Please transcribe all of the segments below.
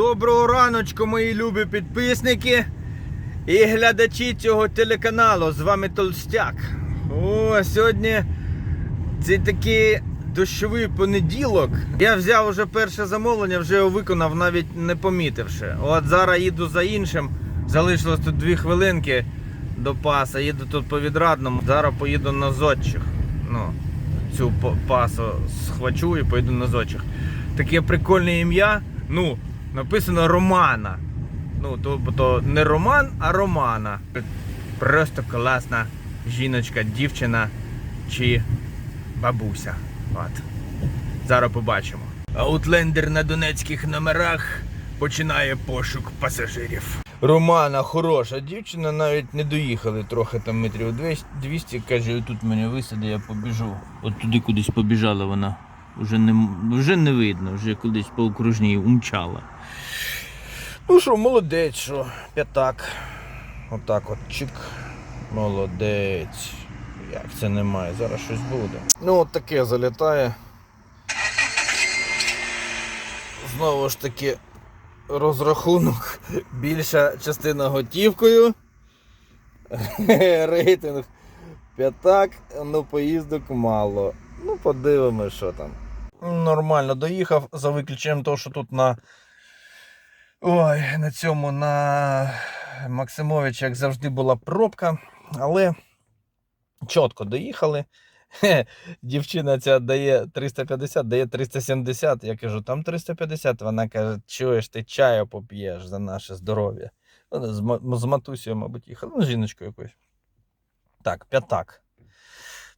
Доброго раночку, мої любі підписники і глядачі цього телеканалу. З вами Толстяк. О, сьогодні цей такий дощовий понеділок. Я взяв уже перше замовлення, вже його виконав, навіть не помітивши. От зараз їду за іншим. Залишилось тут дві хвилинки до паса. Їду тут по відрадному. Зараз поїду на зодчих. Ну, цю пасу схвачу і поїду на зодчих. Таке прикольне ім'я. Ну, написано Романа. Ну, то, то не Роман, а Романа. Просто класна жіночка, дівчина чи бабуся. От. Зараз побачимо. Аутлендер на донецьких номерах починає пошук пасажирів. Романа хороша дівчина, навіть не доїхали трохи там метрів 200, 200 каже, тут мене висади, я побіжу. От туди кудись побіжала вона. Вже не, вже не видно, вже кудись по окружній умчала. Ну що, молодець, що, п'ятак. Отак от чик. Молодець. Як це немає, зараз щось буде. Ну от таке залітає. Знову ж таки розрахунок. Більша частина готівкою. Рейтинг п'ятак, ну поїздок мало. Ну, подивимось, що там. Нормально доїхав, за виключенням того, що тут на. Ой, на цьому на Максимовича, як завжди, була пробка, але чітко доїхали. Хе, Дівчина ця дає 350, дає 370. Я кажу, там 350. Вона каже, чуєш, ти чаю поп'єш за наше здоров'я. З, ма- з матусею, мабуть, їхала. Ну, з жіночкою якоюсь. Так, п'ятак.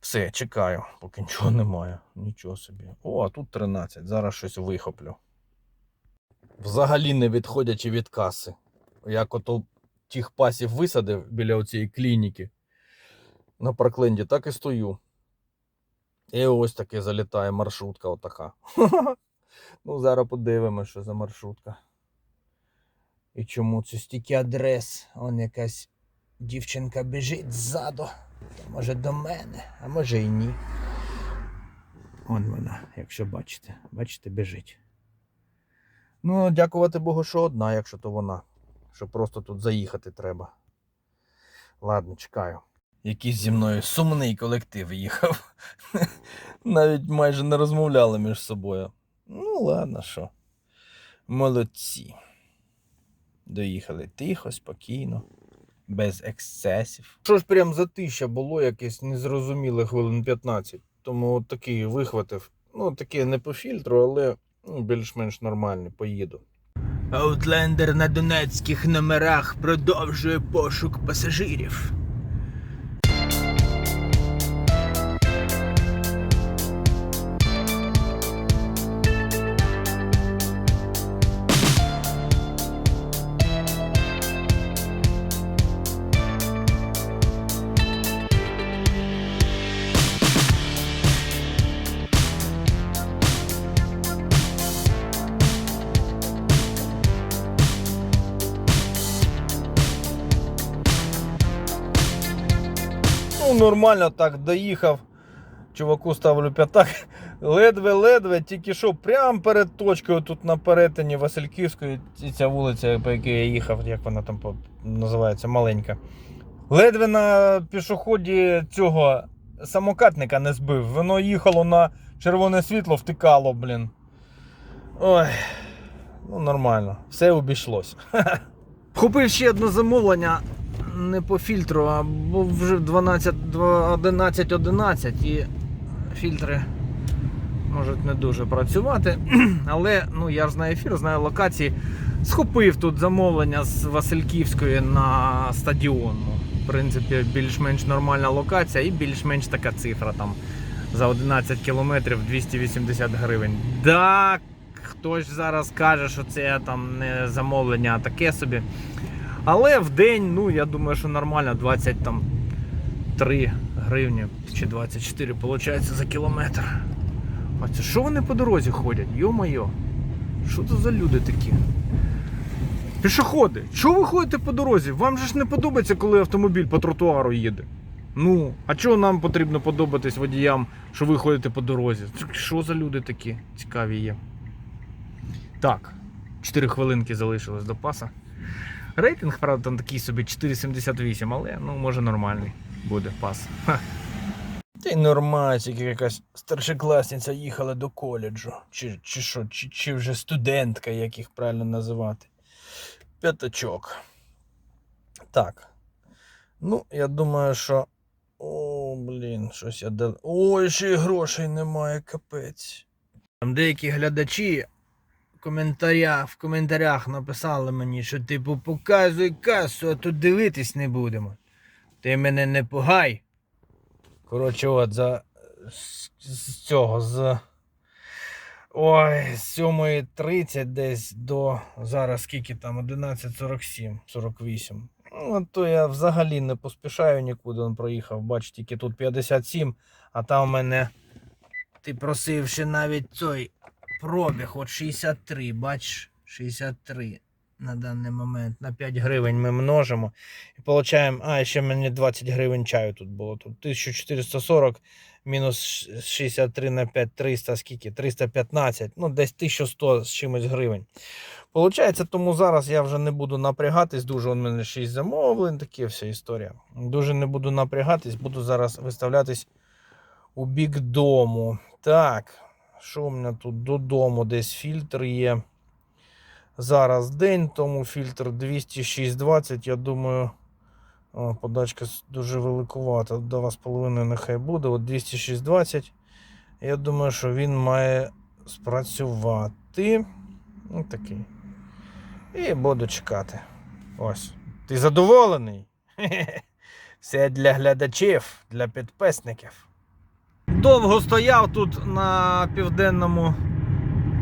Все, чекаю, поки нічого немає. Нічого собі. О, а тут 13. Зараз щось вихоплю. Взагалі не відходячи від каси. Як ото тих пасів висадив біля цієї клініки на Паркленді, так і стою. І ось таки залітає маршрутка отака. Ну, зараз подивимося, що за маршрутка. І чому це стільки адрес? Он якась дівчинка біжить ззаду. Може до мене, а може і ні. Он вона, якщо бачите, бачите, біжить. Ну, дякувати Богу, що одна, якщо то вона. Що просто тут заїхати треба. Ладно, чекаю. Якийсь зі мною сумний колектив їхав. Навіть майже не розмовляли між собою. Ну, ладно, що. Молодці. Доїхали тихо, спокійно, без ексцесів. Що ж прям затища було якесь незрозуміле хвилин 15. Тому от такий вихватив. Ну, таке не по фільтру, але ну, більш-менш нормальний, поїду. Аутлендер на донецьких номерах продовжує пошук пасажирів. Нормально так доїхав. Чуваку ставлю п'ятак. Ледве-ледве, тільки що прямо перед точкою тут на перетині Васильківської, ця вулиця, по якій я їхав, як вона там називається, маленька. Ледве на пішоході цього самокатника не збив. Воно їхало на червоне світло, втикало, блін. Ой, ну нормально, все обійшлось. Купив ще одне замовлення не по фільтру, а бо вже 12, 11, 11 і фільтри можуть не дуже працювати. Але ну, я ж знаю ефір, знаю локації. Схопив тут замовлення з Васильківської на стадіон. Ну, В принципі, більш-менш нормальна локація і більш-менш така цифра там за 11 кілометрів 280 гривень. Да, хтось зараз каже, що це там не замовлення, а таке собі. Але в день, ну я думаю, що нормально 23 гривні чи 24 виходить за кілометр. А це що вони по дорозі ходять? Йо-моє. Що це за люди такі? Пішоходи, чого ви ходите по дорозі? Вам же ж не подобається, коли автомобіль по тротуару їде. Ну, а чого нам потрібно подобатись водіям, що ви ходите по дорозі? Що за люди такі цікаві є? Так, 4 хвилинки залишилось до паса. Рейтинг, правда, там такий собі 4,78, але ну, може нормальний буде пас. Ха. Та й нормальчики, якась старшокласниця їхала до коледжу. Чи, чи що, чи, чи вже студентка, як їх правильно називати. П'ятачок. Так. Ну, я думаю, що. О, блін, щось я дал. Ой, ще й грошей немає, капець. Там деякі глядачі коментарях, в коментарях написали мені, що типу показуй касу, а то дивитись не будемо. Ти мене не пугай. Коротше, от за з, цього з. Ой, з 7.30 десь до зараз скільки там 11.47, 48. Ну, то я взагалі не поспішаю нікуди он проїхав. Бач, тільки тут 57, а там у мене ти просив ще навіть той пробіг, от 63, бач, 63 на даний момент. На 5 гривень ми множимо. І получаємо, а, ще мені 20 гривень чаю тут було. Тут 1440 мінус 63 на 5, 300, скільки? 315, ну десь 1100 з чимось гривень. Получається, тому зараз я вже не буду напрягатись. Дуже у мене 6 замовлень, такі вся історія. Дуже не буду напрягатись, буду зараз виставлятись у бік дому. Так, що у мене тут додому? Десь фільтр є. Зараз день, тому фільтр 206,20. Я думаю, подачка дуже великувата. 2,5 нехай буде. От 206,20. Я думаю, що він має спрацювати. Ось такий. І буду чекати. Ось. Ти задоволений? Все для глядачів, для підписників. Довго стояв тут на південному,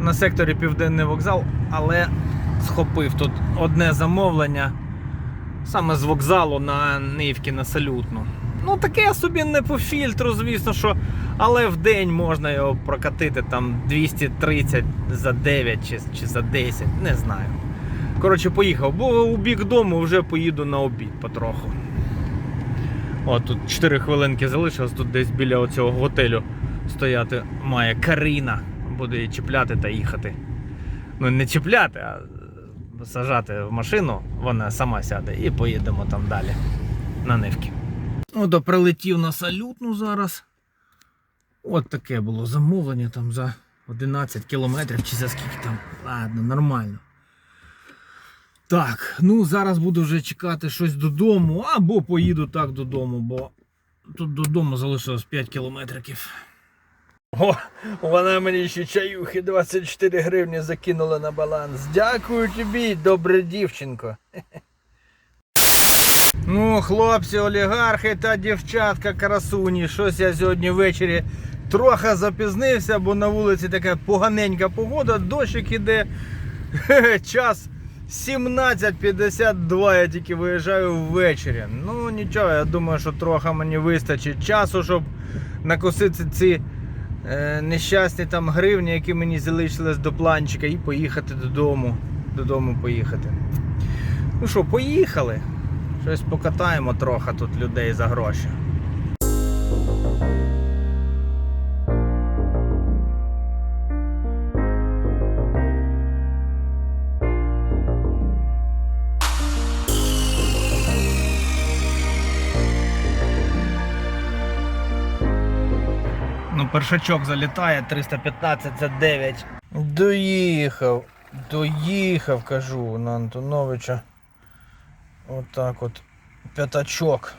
на секторі Південний вокзал, але схопив тут одне замовлення саме з вокзалу на Нивки на салютну. Ну, таке собі не по фільтру, звісно, що. Але в день можна його прокатити там 230 за 9 чи, чи за 10, не знаю. Коротше, поїхав, бо у бік дому вже поїду на обід потроху. О, тут 4 хвилинки залишилось, тут десь біля оцього готелю стояти має Каріна. Буде її чіпляти та їхати. Ну, не чіпляти, а сажати в машину, вона сама сяде і поїдемо там далі на нивки. Ну, то прилетів на салютну зараз. От таке було замовлення там за 11 кілометрів чи за скільки там. Ладно, нормально. Так, ну зараз буду вже чекати щось додому, або поїду так додому, бо тут додому залишилось 5 кілометриків. О, вона мені ще чаюхи 24 гривні закинула на баланс. Дякую тобі, добра дівчинко. Ну, хлопці, олігархи та дівчатка красуні. Щось я сьогодні ввечері трохи запізнився, бо на вулиці така поганенька погода, дощик іде. Час 17.52, я тільки виїжджаю ввечері. Ну нічого, я думаю, що трохи мені вистачить часу, щоб накосити ці е, нещасні там гривні, які мені залишились до планчика, і поїхати додому. Додому поїхати. Ну що, поїхали. Щось покатаємо трохи тут людей за гроші. Першачок залітає 315 за 9. Доїхав. Доїхав, кажу на Антоновича. Отак от. П'ятачок.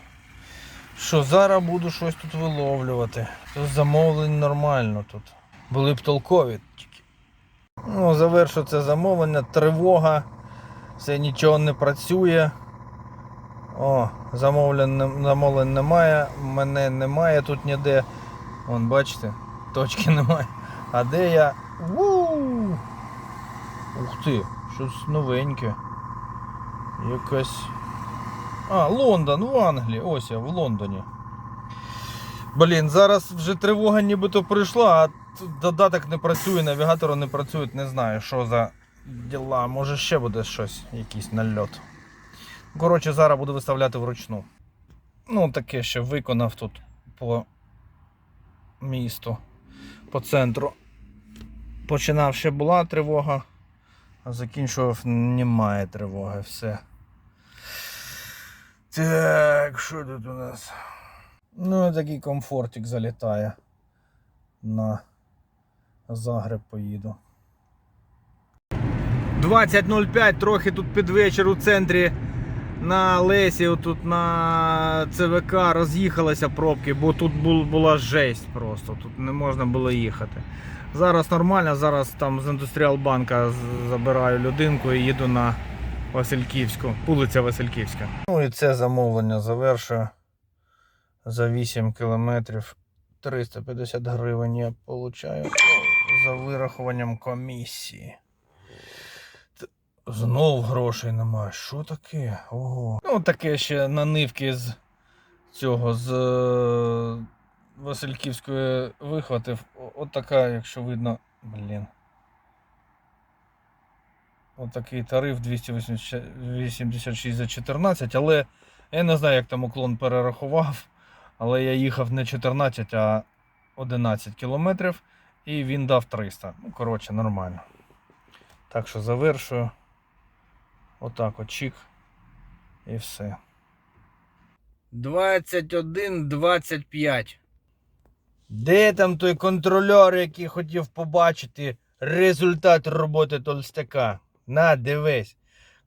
Що, зараз буду щось тут виловлювати. Тут замовлень нормально тут. Були б толкові. Ну, завершу це замовлення, тривога. Все нічого не працює. О, замовлень, замовлень немає, мене немає тут ніде. Вон, бачите, точки немає. А де я? Вуу! Ух ти, щось новеньке. Якась. А, Лондон в Англії. Ось я в Лондоні. Блін, зараз вже тривога нібито прийшла, а додаток не працює, навігатор не працює, не знаю, що за діла. Може ще буде щось, якийсь нальот. Коротше, зараз буду виставляти вручну. Ну, таке ще виконав тут по місту, по центру. Починав ще була тривога. А закінчував, немає тривоги, все. Так, що тут у нас? Ну, такий комфортик залітає. На Загреб поїду. 20.05, трохи тут під вечір у центрі на Лесі, отут на ЦВК роз'їхалися пробки, бо тут була жесть просто, тут не можна було їхати. Зараз нормально, зараз там з індустріал банка з- забираю людинку і їду на Васильківську, вулиця Васильківська. Ну і це замовлення завершую. За 8 кілометрів 350 гривень я получаю за вирахуванням комісії. Знов грошей немає. Що таке? Ого. Ну, таке ще нанивки з цього з е, Васильківської вихватив. О- Отака, якщо видно. Блін. Отакий тариф 286 за 14, але я не знаю, як там уклон перерахував. Але я їхав не 14, а 11 кілометрів і він дав 300. Ну, коротше, нормально. Так що завершую. Отак от чик. І все. 21-25. Де там той контрольор, який хотів побачити результат роботи толстяка? На, дивись.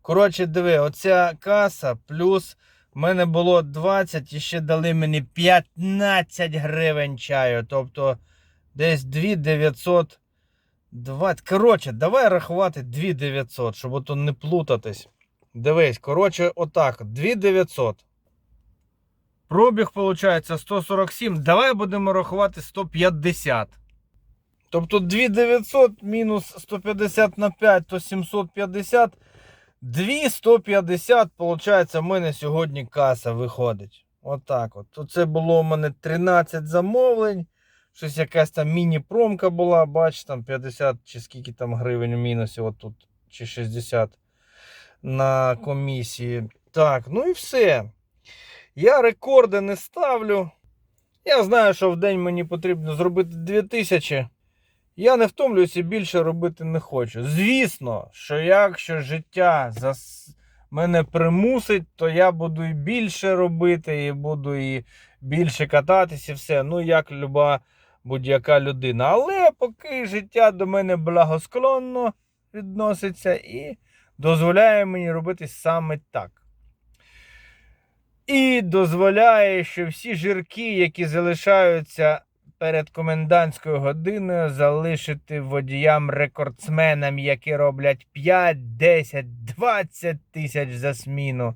Коротше, диви, оця каса плюс в мене було 20 і ще дали мені 15 гривень чаю. Тобто десь 2920. Коротше, давай рахувати 2900, щоб ото не плутатись. Дивись, коротше, отак. 2900. Пробіг, виходить, 147. Давай будемо рахувати 150. Тобто 2900 мінус 150 на 5, то 750. 250, виходить, в мене сьогодні каса виходить. Отак от. То це було у мене 13 замовлень. Щось якась там міні-промка була, бач, там 50 чи скільки там гривень у мінусі, от тут, чи 60 на комісії. Так, ну і все. Я рекорди не ставлю. Я знаю, що в день мені потрібно зробити 2000. Я не втомлююся і більше робити не хочу. Звісно, що якщо життя зас... мене примусить, то я буду і більше робити, і буду і більше кататися, і все. Ну, як люба будь-яка людина. Але поки життя до мене благосклонно відноситься і дозволяє мені робити саме так. І дозволяє, що всі жирки, які залишаються перед комендантською годиною залишити водіям-рекордсменам, які роблять 5, 10, 20 тисяч за зміну.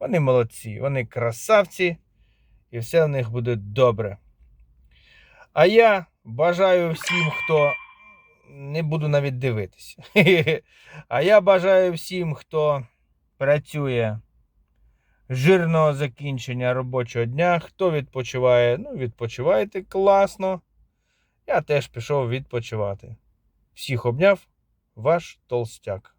Вони молодці, вони красавці, і все в них буде добре. А я бажаю всім, хто не буду навіть дивитися. А я бажаю всім, хто працює жирного закінчення робочого дня. Хто відпочиває, ну відпочивайте класно. Я теж пішов відпочивати. Всіх обняв, ваш толстяк.